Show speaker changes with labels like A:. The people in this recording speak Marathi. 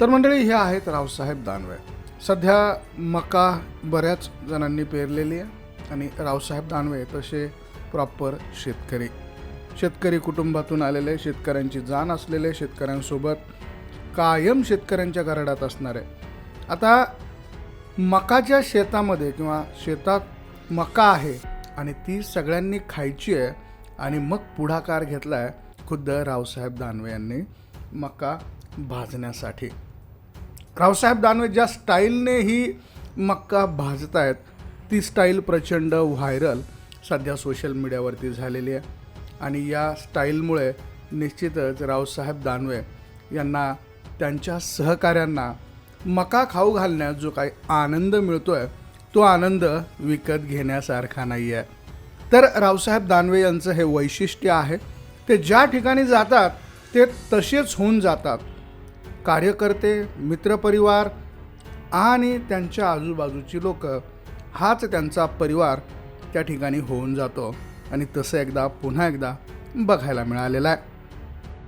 A: तर मंडळी हे आहेत रावसाहेब दानवे. सध्या मका बऱ्याच जणांनी पेरलेली आहे आणि रावसाहेब दानवे तसे प्रॉपर शेतकरी. शेतकरी कुटुंबातून आलेले शेतकऱ्यांची जाण असलेले शेतकऱ्यांसोबत कायम शेतकऱ्यांच्या घराड्यात असणारे आता मकाच्या शेतामध्ये किंवा शेतात मका आहे आणि ती सगळ्यांनी खायची आहे आणि मग पुढाकार घेतला आहे खुद्द रावसाहेब दानवे यांनी मका भाजण्यासाठी. रावसाहेब दानवे ज्या स्टाईलने ही मक्का भाजत आहेत ती स्टाईल प्रचंड व्हायरल सध्या सोशल मीडियावरती झालेली आहे. आणि या स्टाईलमुळे निश्चितच रावसाहेब दानवे यांना त्यांच्या सहकाऱ्यांना मका खाऊ घालण्यात जो काही आनंद मिळतो आहे तो आनंद विकत घेण्यासारखा नाही आहे तर रावसाहेब दानवे यांचं हे वैशिष्ट्य आहे ते ज्या ठिकाणी जातात ते तसेच होऊन जातात. कार्यकर्ते मित्रपरिवार आणि त्यांच्या आजूबाजूची लोक हाच त्यांचा परिवार त्या ठिकाणी होऊन जातो. आणि तसं एकदा पुन्हा एकदा बघायला मिळालेलं आहे.